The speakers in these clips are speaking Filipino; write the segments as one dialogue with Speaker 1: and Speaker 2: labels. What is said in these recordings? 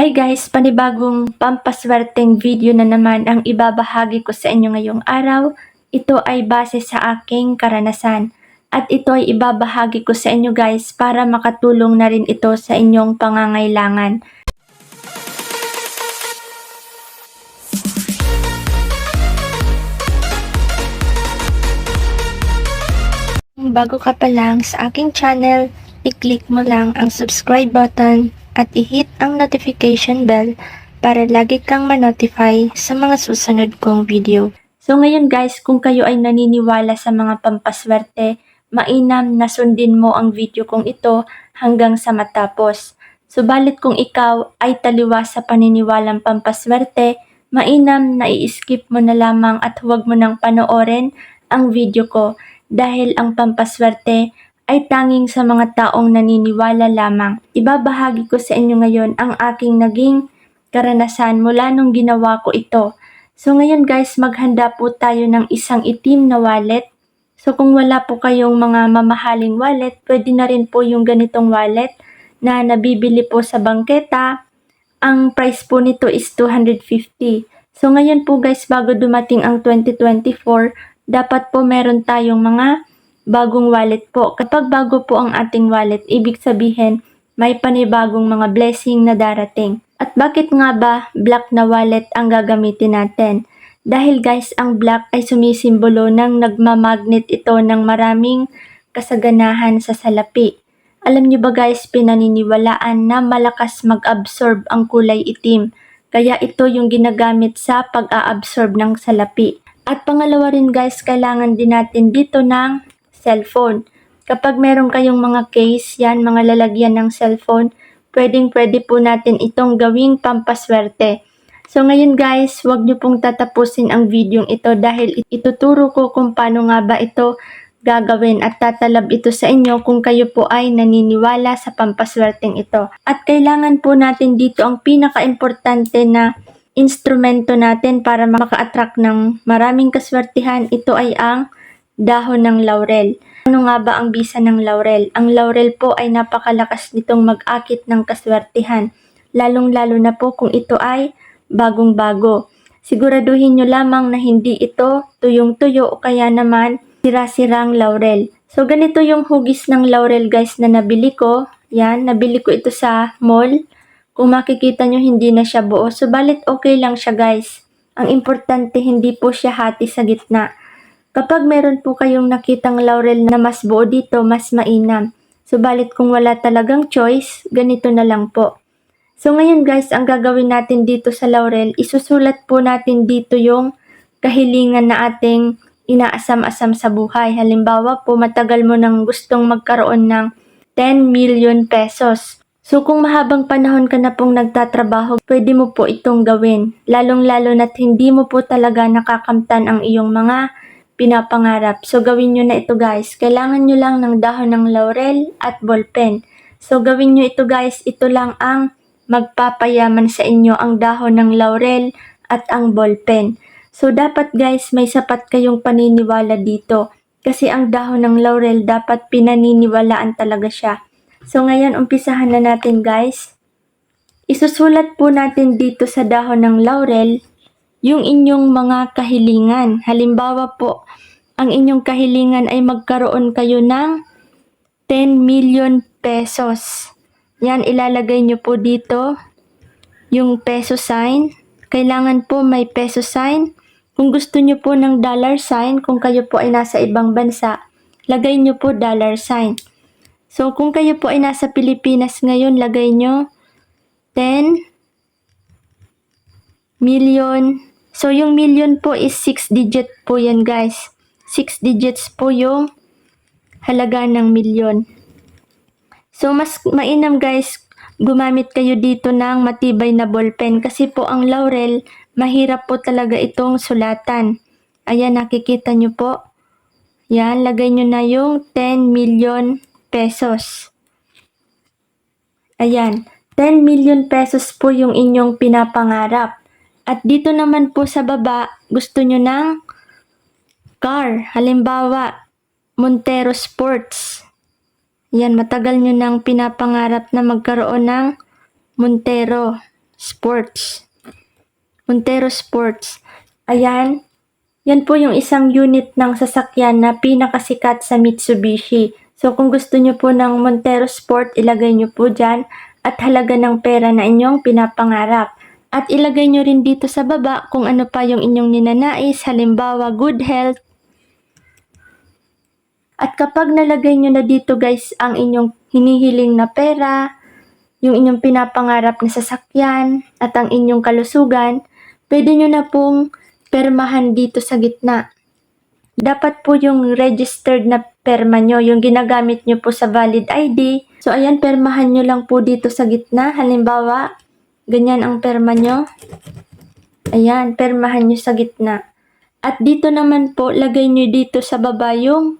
Speaker 1: Hi guys, panibagong pampaswerteng video na naman ang ibabahagi ko sa inyo ngayong araw. Ito ay base sa aking karanasan. At ito ay ibabahagi ko sa inyo guys para makatulong na rin ito sa inyong pangangailangan. Bago ka pa lang sa aking channel, i-click mo lang ang subscribe button at i-hit ang notification bell para lagi kang ma-notify sa mga susunod kong video. So ngayon guys, kung kayo ay naniniwala sa mga pampaswerte, mainam na sundin mo ang video kong ito hanggang sa matapos. Subalit kung ikaw ay taliwas sa paniniwalang pampaswerte, mainam na i-skip mo na lamang at huwag mo nang panoorin ang video ko dahil ang pampaswerte ay tanging sa mga taong naniniwala lamang. Ibabahagi ko sa inyo ngayon ang aking naging karanasan mula nung ginawa ko ito. So ngayon guys, maghanda po tayo ng isang itim na wallet. So kung wala po kayong mga mamahaling wallet, pwede na rin po yung ganitong wallet na nabibili po sa bangketa. Ang price po nito is 250. So ngayon po guys, bago dumating ang 2024, dapat po meron tayong mga bagong wallet po. Kapag bago po ang ating wallet, ibig sabihin may panibagong mga blessing na darating. At bakit nga ba black na wallet ang gagamitin natin? Dahil guys, ang black ay sumisimbolo ng nagmamagnet ito ng maraming kasaganahan sa salapi. Alam niyo ba guys, pinaniniwalaan na malakas mag-absorb ang kulay itim. Kaya ito yung ginagamit sa pag-a-absorb ng salapi. At pangalawa rin guys, kailangan din natin dito ng cellphone. Kapag meron kayong mga case, yan, mga lalagyan ng cellphone, pwedeng pwede po natin itong gawing pampaswerte. So ngayon guys, wag niyo pong tatapusin ang video ito dahil ituturo ko kung paano nga ba ito gagawin at tatalab ito sa inyo kung kayo po ay naniniwala sa pampaswerteng ito. At kailangan po natin dito ang pinaka-importante na instrumento natin para maka-attract ng maraming kaswertihan. Ito ay ang dahon ng laurel. Ano nga ba ang bisa ng laurel? Ang laurel po ay napakalakas nitong mag-akit ng kaswertihan, lalong-lalo na po kung ito ay bagong-bago. Siguraduhin nyo lamang na hindi ito tuyong-tuyo o kaya naman sira-sirang laurel. So ganito yung hugis ng laurel guys na nabili ko. Yan, nabili ko ito sa mall. Kung makikita nyo hindi na siya buo. Subalit okay lang siya guys. Ang importante hindi po siya hati sa gitna. Kapag meron po kayong nakitang laurel na mas buo dito, mas mainam. Subalit kung wala talagang choice, ganito na lang po. So ngayon guys, ang gagawin natin dito sa laurel, isusulat po natin dito yung kahilingan na ating inaasam-asam sa buhay. Halimbawa po, matagal mo nang gustong magkaroon ng 10 million pesos. So kung mahabang panahon ka na pong nagtatrabaho, pwede mo po itong gawin. Lalong-lalo na't hindi mo po talaga nakakamtan ang iyong mga pinapangarap. So gawin nyo na ito guys. Kailangan nyo lang ng dahon ng laurel at ballpen. So gawin nyo ito guys. Ito lang ang magpapayaman sa inyo ang dahon ng laurel at ang ballpen. So dapat guys may sapat kayong paniniwala dito. Kasi ang dahon ng laurel dapat pinaniniwalaan talaga siya. So ngayon umpisahan na natin guys. Isusulat po natin dito sa dahon ng laurel yung inyong mga kahilingan. Halimbawa po, ang inyong kahilingan ay magkaroon kayo ng 10 million pesos. Yan, ilalagay nyo po dito yung peso sign. Kailangan po may peso sign. Kung gusto nyo po ng dollar sign, kung kayo po ay nasa ibang bansa, lagay nyo po dollar sign. So, kung kayo po ay nasa Pilipinas ngayon, lagay nyo 10 million. So, yung million po is 6 digit po yan, guys. 6 digits po yung halaga ng milyon. So, mas mainam, guys, gumamit kayo dito ng matibay na ballpen kasi po ang laurel, mahirap po talaga itong sulatan. Ayan, nakikita nyo po. Yan, lagay nyo na yung 10 million pesos. Ayan, 10 million pesos po yung inyong pinapangarap. At dito naman po sa baba, gusto nyo ng car. Halimbawa, Montero Sports. Yan, matagal nyo nang pinapangarap na magkaroon ng Montero. Sports. Montero Sports. Ayan. Yan po yung isang unit ng sasakyan na pinakasikat sa Mitsubishi. So kung gusto nyo po ng Montero Sport, ilagay nyo po dyan at halaga ng pera na inyong pinapangarap. At ilagay nyo rin dito sa baba kung ano pa yung inyong ninanais, halimbawa good health. At kapag nalagay nyo na dito guys ang inyong hinihiling na pera, yung inyong pinapangarap na sasakyan, at ang inyong kalusugan, pwede nyo na pong permahan dito sa gitna. Dapat po yung registered na perma nyo, yung ginagamit nyo po sa valid ID. So ayan, permahan nyo lang po dito sa gitna. Halimbawa, ganyan ang perma nyo. Ayan, permahan nyo sa gitna. At dito naman po, lagay nyo dito sa baba yung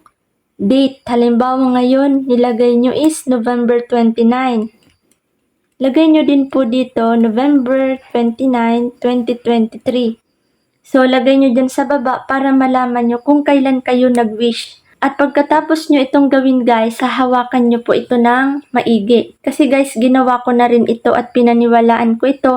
Speaker 1: date. Halimbawa ngayon, nilagay nyo is November 29. Lagay nyo din po dito, November 29, 2023. So, lagay nyo dyan sa baba para malaman nyo kung kailan kayo nag-wish. At pagkatapos nyo itong gawin guys, hahawakan nyo po ito ng maigi. Kasi guys, ginawa ko na rin ito at pinaniwalaan ko ito.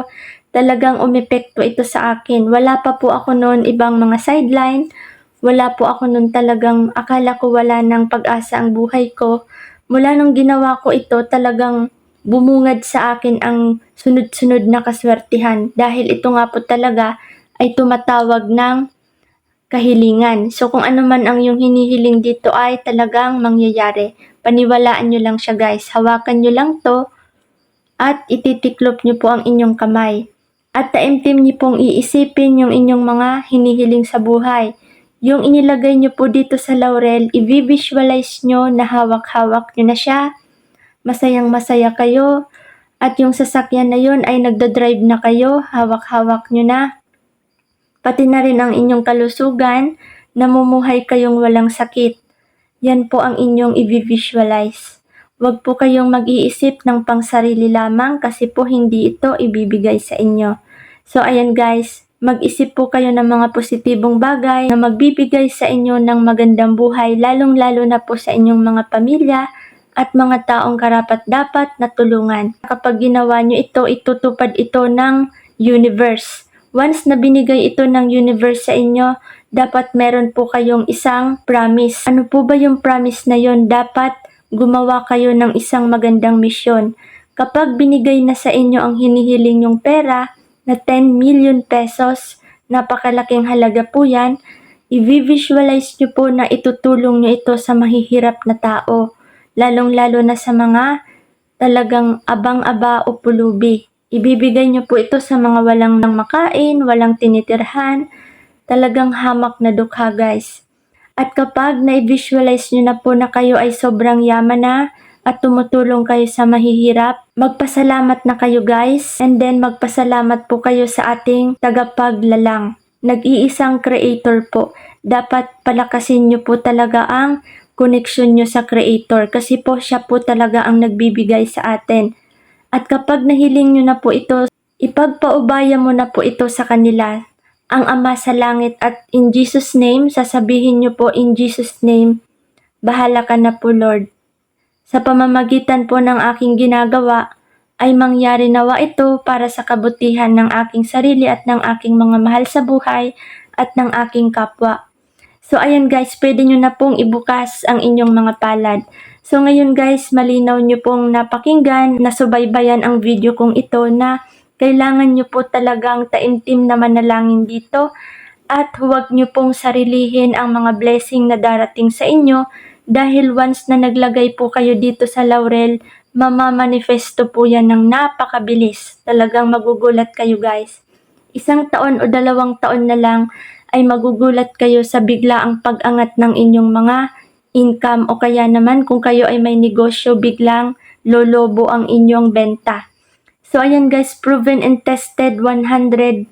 Speaker 1: Talagang umepekto ito sa akin. Wala pa po ako noon ibang mga sideline. Wala po ako noon talagang akala ko wala ng pag-asa ang buhay ko. Mula nung ginawa ko ito, talagang bumungad sa akin ang sunod-sunod na kaswertihan. Dahil ito nga po talaga ay tumatawag ng kahilingan. So kung ano man ang yung hinihiling dito ay talagang mangyayari. Paniwalaan nyo lang siya guys. Hawakan nyo lang to at ititiklop nyo po ang inyong kamay. At taimtim nyo pong iisipin yung inyong mga hinihiling sa buhay. Yung inilagay nyo po dito sa laurel, i-visualize nyo na hawak-hawak nyo na siya. Masayang masaya kayo. At yung sasakyan na yun ay nagdadrive na kayo, hawak-hawak nyo na pati na rin ang inyong kalusugan, namumuhay kayong walang sakit. Yan po ang inyong i-visualize. Huwag po kayong mag-iisip ng pangsarili lamang kasi po hindi ito ibibigay sa inyo. So ayan guys, mag-isip po kayo ng mga positibong bagay na magbibigay sa inyo ng magandang buhay lalong-lalo na po sa inyong mga pamilya at mga taong karapat dapat na tulungan. Kapag ginawa nyo ito, itutupad ito ng universe. Once na binigay ito ng universe sa inyo, dapat meron po kayong isang promise. Ano po ba yung promise na yon? Dapat gumawa kayo ng isang magandang misyon. Kapag binigay na sa inyo ang hinihiling yung pera na 10 million pesos, napakalaking halaga po yan, i-visualize nyo po na itutulong nyo ito sa mahihirap na tao, lalong-lalo na sa mga talagang abang-aba o pulubi. Ibibigay niyo po ito sa mga walang nang makain, walang tinitirhan, talagang hamak na dukha guys. At kapag na-visualize niyo na po na kayo ay sobrang yaman na at tumutulong kayo sa mahihirap, magpasalamat na kayo guys and then magpasalamat po kayo sa ating tagapaglalang. Nag-iisang creator po. Dapat palakasin niyo po talaga ang connection niyo sa creator kasi po siya po talaga ang nagbibigay sa atin. At kapag nahiling nyo na po ito, ipagpaubaya mo na po ito sa kanila. Ang Ama sa Langit at in Jesus' name, sasabihin nyo po in Jesus' name, bahala ka na po Lord. Sa pamamagitan po ng aking ginagawa, ay mangyari nawa ito para sa kabutihan ng aking sarili at ng aking mga mahal sa buhay at ng aking kapwa. So ayan guys, pwede nyo na pong ibukas ang inyong mga palad. So ngayon guys, malinaw nyo pong napakinggan, nasubaybayan ang video kong ito na kailangan nyo po talagang taimtim na manalangin dito at huwag nyo pong sarilihin ang mga blessing na darating sa inyo dahil once na naglagay po kayo dito sa laurel, mamamanifesto po yan ng napakabilis. Talagang magugulat kayo guys. Isang taon o dalawang taon na lang ay magugulat kayo sa bigla ang pag-angat ng inyong mga income o kaya naman kung kayo ay may negosyo biglang lolobo ang inyong benta. So ayan guys, proven and tested 102%.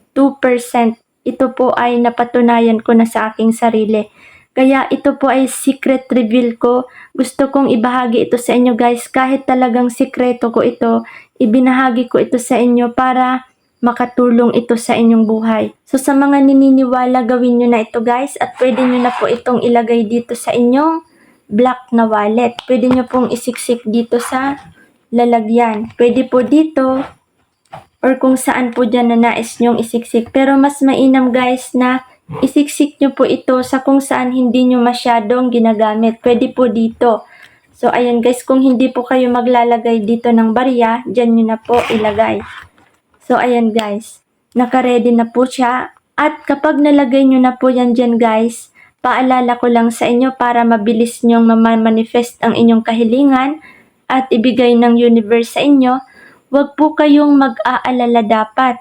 Speaker 1: Ito po ay napatunayan ko na sa aking sarili. Kaya ito po ay secret reveal ko. Gusto kong ibahagi ito sa inyo guys. Kahit talagang sikreto ko ito, ibinahagi ko ito sa inyo para makatulong ito sa inyong buhay. So sa mga nininiwala, gawin nyo na ito guys at pwede nyo na po itong ilagay dito sa inyong black na wallet. Pwede nyo pong isiksik dito sa lalagyan. Pwede po dito. or kung saan po dyan na nais nyong isiksik. Pero mas mainam guys na isiksik nyo po ito sa kung saan hindi nyo masyadong ginagamit. Pwede po dito. So ayan guys, kung hindi po kayo maglalagay dito ng barya, dyan nyo na po ilagay. So ayan guys, naka-ready na po siya. At kapag nalagay nyo na po yan dyan guys, paalala ko lang sa inyo para mabilis nyong mamamanifest ang inyong kahilingan at ibigay ng universe sa inyo, huwag po kayong mag-aalala dapat.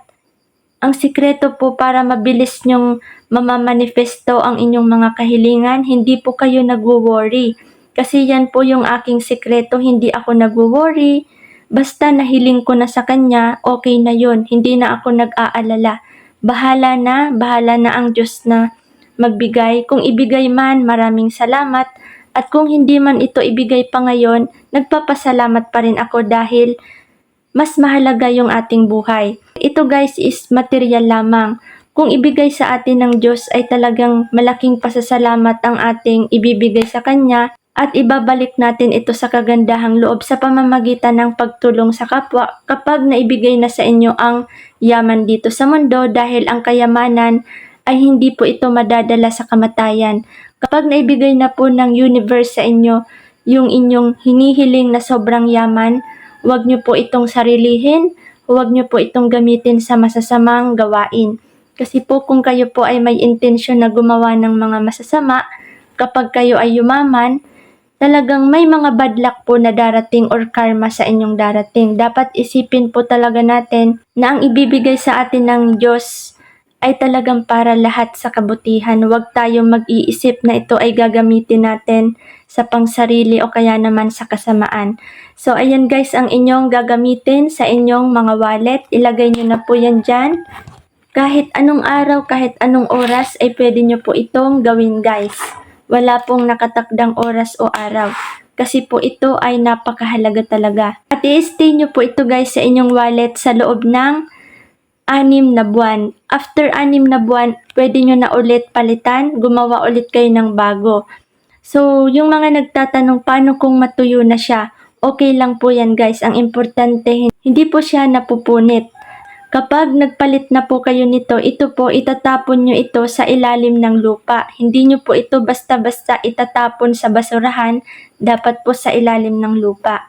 Speaker 1: Ang sikreto po para mabilis nyong mamamanifesto ang inyong mga kahilingan, hindi po kayo nagwo-worry. Kasi yan po yung aking sikreto, hindi ako nagwo-worry. Basta nahiling ko na sa kanya, okay na yun. Hindi na ako nag-aalala. Bahala na, bahala na ang Diyos na magbigay. Kung ibigay man, maraming salamat. At kung hindi man ito ibigay pa ngayon, nagpapasalamat pa rin ako dahil mas mahalaga yung ating buhay. Ito guys is material lamang. Kung ibigay sa atin ng Diyos ay talagang malaking pasasalamat ang ating ibibigay sa Kanya at ibabalik natin ito sa kagandahang loob sa pamamagitan ng pagtulong sa kapwa kapag naibigay na sa inyo ang yaman dito sa mundo dahil ang kayamanan ay hindi po ito madadala sa kamatayan. Kapag naibigay na po ng universe sa inyo yung inyong hinihiling na sobrang yaman, huwag niyo po itong sarilihin, huwag niyo po itong gamitin sa masasamang gawain. Kasi po kung kayo po ay may intensyon na gumawa ng mga masasama, kapag kayo ay yumaman, talagang may mga bad luck po na darating or karma sa inyong darating. Dapat isipin po talaga natin na ang ibibigay sa atin ng Diyos ay talagang para lahat sa kabutihan. Huwag tayong mag-iisip na ito ay gagamitin natin sa pangsarili o kaya naman sa kasamaan. So, ayan guys, ang inyong gagamitin sa inyong mga wallet. Ilagay nyo na po yan dyan. Kahit anong araw, kahit anong oras, ay pwede nyo po itong gawin guys. Wala pong nakatakdang oras o araw. Kasi po ito ay napakahalaga talaga. At i-stay nyo po ito guys sa inyong wallet sa loob ng anim na buwan. After anim na buwan, pwede nyo na ulit palitan, gumawa ulit kayo ng bago. So, yung mga nagtatanong paano kung matuyo na siya, okay lang po yan guys. Ang importante, hindi po siya napupunit. Kapag nagpalit na po kayo nito, ito po itatapon nyo ito sa ilalim ng lupa. Hindi nyo po ito basta-basta itatapon sa basurahan, dapat po sa ilalim ng lupa.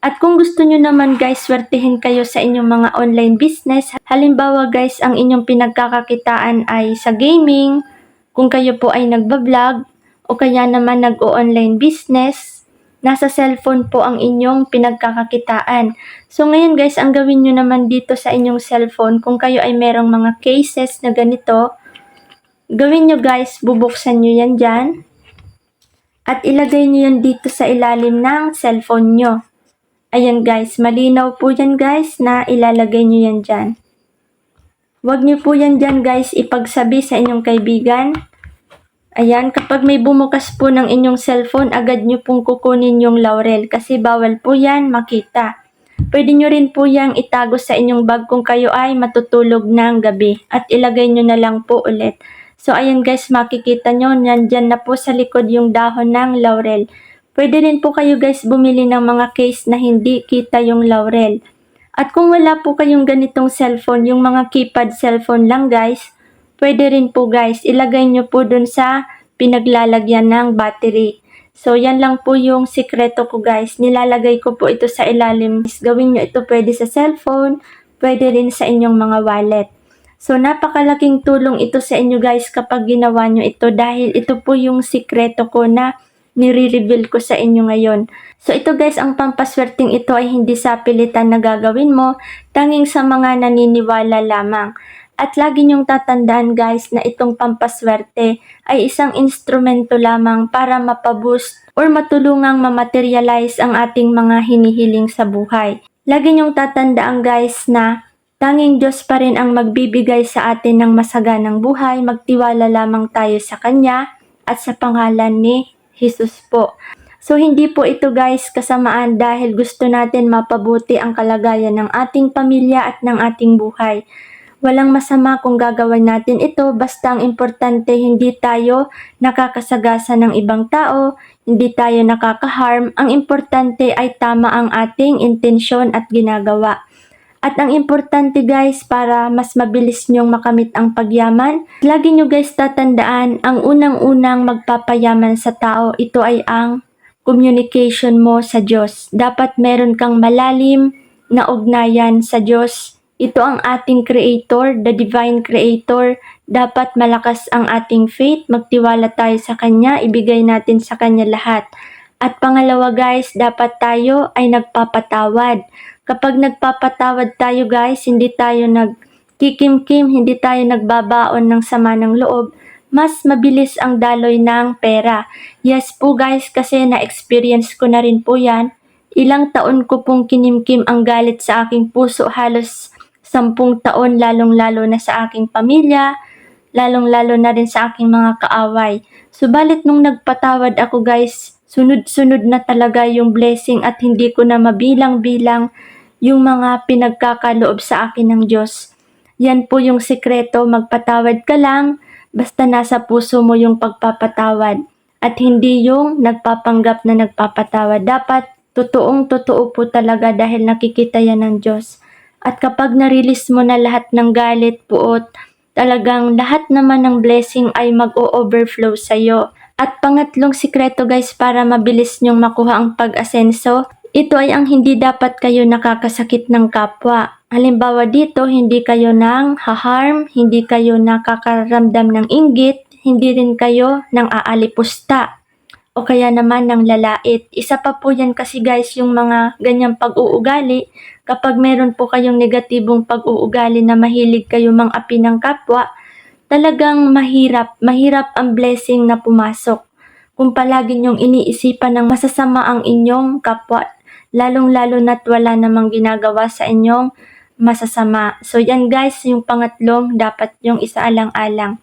Speaker 1: At kung gusto nyo naman guys, swertihin kayo sa inyong mga online business. Halimbawa guys, ang inyong pinagkakakitaan ay sa gaming, kung kayo po ay nagbablog, o kaya naman nag-o-online business, nasa cellphone po ang inyong pinagkakakitaan. So ngayon guys, ang gawin nyo naman dito sa inyong cellphone, kung kayo ay merong mga cases na ganito, gawin nyo guys, bubuksan nyo yan dyan. At ilagay nyo yan dito sa ilalim ng cellphone nyo. Ayan guys, malinaw po yan guys na ilalagay nyo yan dyan. Huwag nyo po yan dyan guys ipagsabi sa inyong kaibigan. Ayan, kapag may bumukas po ng inyong cellphone, agad nyo pong kukunin yung laurel kasi bawal po yan makita. Pwede nyo rin po yang itago sa inyong bag kung kayo ay matutulog ng gabi at ilagay nyo na lang po ulit. So ayan guys, makikita nyo, nandyan na po sa likod yung dahon ng laurel. Pwede rin po kayo guys bumili ng mga case na hindi kita yung laurel. At kung wala po kayong ganitong cellphone, yung mga keypad cellphone lang guys, pwede rin po guys, ilagay nyo po dun sa pinaglalagyan ng battery. So yan lang po yung sikreto ko guys. Nilalagay ko po ito sa ilalim. Gawin nyo ito pwede sa cellphone, pwede rin sa inyong mga wallet. So napakalaking tulong ito sa inyo guys kapag ginawa nyo ito dahil ito po yung sikreto ko na nire-reveal ko sa inyo ngayon. So ito guys, ang pampaswerteng ito ay hindi sa pilitan na gagawin mo, tanging sa mga naniniwala lamang. At lagi niyong tatandaan guys na itong pampaswerte ay isang instrumento lamang para mapaboost or matulungang mamaterialize ang ating mga hinihiling sa buhay. Lagi niyong tatandaan guys na tanging Diyos pa rin ang magbibigay sa atin ng masaganang buhay, magtiwala lamang tayo sa Kanya at sa pangalan ni Jesus po. So hindi po ito guys kasamaan dahil gusto natin mapabuti ang kalagayan ng ating pamilya at ng ating buhay. Walang masama kung gagawin natin ito basta ang importante hindi tayo nakakasagasa ng ibang tao, hindi tayo nakakaharm. Ang importante ay tama ang ating intensyon at ginagawa. At ang importante guys, para mas mabilis nyong makamit ang pagyaman, lagi nyo guys tatandaan, ang unang-unang magpapayaman sa tao, ito ay ang communication mo sa Diyos. Dapat meron kang malalim na ugnayan sa Diyos. Ito ang ating creator, the divine creator. Dapat malakas ang ating faith, magtiwala tayo sa Kanya, ibigay natin sa Kanya lahat. At pangalawa guys, dapat tayo ay nagpapatawad. Kapag nagpapatawad tayo guys, hindi tayo nagkikimkim, hindi tayo nagbabaon ng sama ng loob, mas mabilis ang daloy ng pera. Yes po guys, kasi na-experience ko na rin po yan. Ilang taon ko pong kinimkim ang galit sa aking puso, halos sampung taon lalong-lalo na sa aking pamilya, lalong-lalo na rin sa aking mga kaaway. Subalit nung nagpatawad ako guys, sunod-sunod na talaga yung blessing at hindi ko na mabilang-bilang yung mga pinagkakaloob sa akin ng Diyos. Yan po yung sikreto, magpatawad ka lang, basta nasa puso mo yung pagpapatawad. At hindi yung nagpapanggap na nagpapatawad. Dapat totoong totoo po talaga dahil nakikita yan ng Diyos. At kapag na-release mo na lahat ng galit, puot, talagang lahat naman ng blessing ay mag-o-overflow sa'yo. At pangatlong sikreto guys para mabilis nyong makuha ang pag-asenso, ito ay ang hindi dapat kayo nakakasakit ng kapwa. Halimbawa dito, hindi kayo nang haharm, hindi kayo nakakaramdam ng inggit, hindi rin kayo nang aalipusta o kaya naman ng lalait. Isa pa po yan kasi guys yung mga ganyang pag-uugali. Kapag meron po kayong negatibong pag-uugali na mahilig kayo mang api ng kapwa, talagang mahirap, mahirap ang blessing na pumasok. Kung palagi nyong iniisipan ng masasama ang inyong kapwa, lalong-lalo na't wala namang ginagawa sa inyong masasama. So yan guys, yung pangatlong dapat yung isaalang-alang.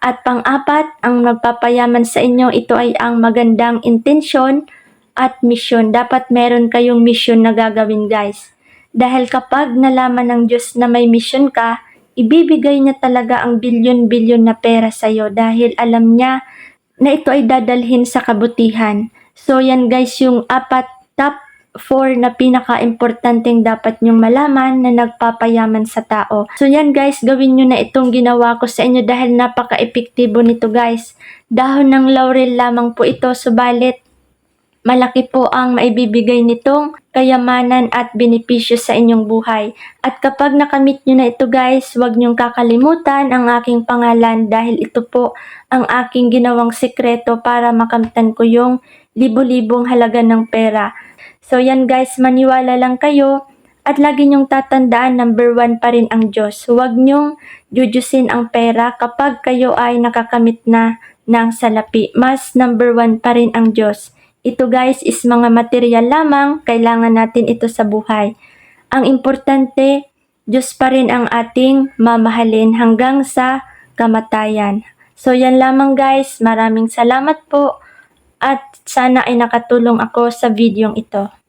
Speaker 1: At pang-apat, ang magpapayaman sa inyo, ito ay ang magandang intensyon at mission. Dapat meron kayong mission na gagawin guys. Dahil kapag nalaman ng Diyos na may mission ka, ibibigay niya talaga ang bilyon-bilyon na pera sa'yo dahil alam niya na ito ay dadalhin sa kabutihan. So yan guys yung apat top 4 na pinaka-importanteng dapat nyong malaman na nagpapayaman sa tao. So yan guys, gawin nyo na itong ginawa ko sa inyo dahil napaka-epektibo nito guys. Dahon ng laurel lamang po ito, subalit malaki po ang maibibigay nitong kayamanan at benepisyo sa inyong buhay. At kapag nakamit nyo na ito guys, huwag nyong kakalimutan ang aking pangalan dahil ito po ang aking ginawang sekreto para makamtan ko yung libo-libong halaga ng pera. So yan guys, maniwala lang kayo at lagi nyong tatandaan number one pa rin ang Diyos. Huwag nyong jujusin ang pera kapag kayo ay nakakamit na ng salapi. Mas number one pa rin ang Diyos. Ito guys is mga material lamang, kailangan natin ito sa buhay. Ang importante, Diyos pa rin ang ating mamahalin hanggang sa kamatayan. So yan lamang guys, maraming salamat po at sana ay nakatulong ako sa videong ito.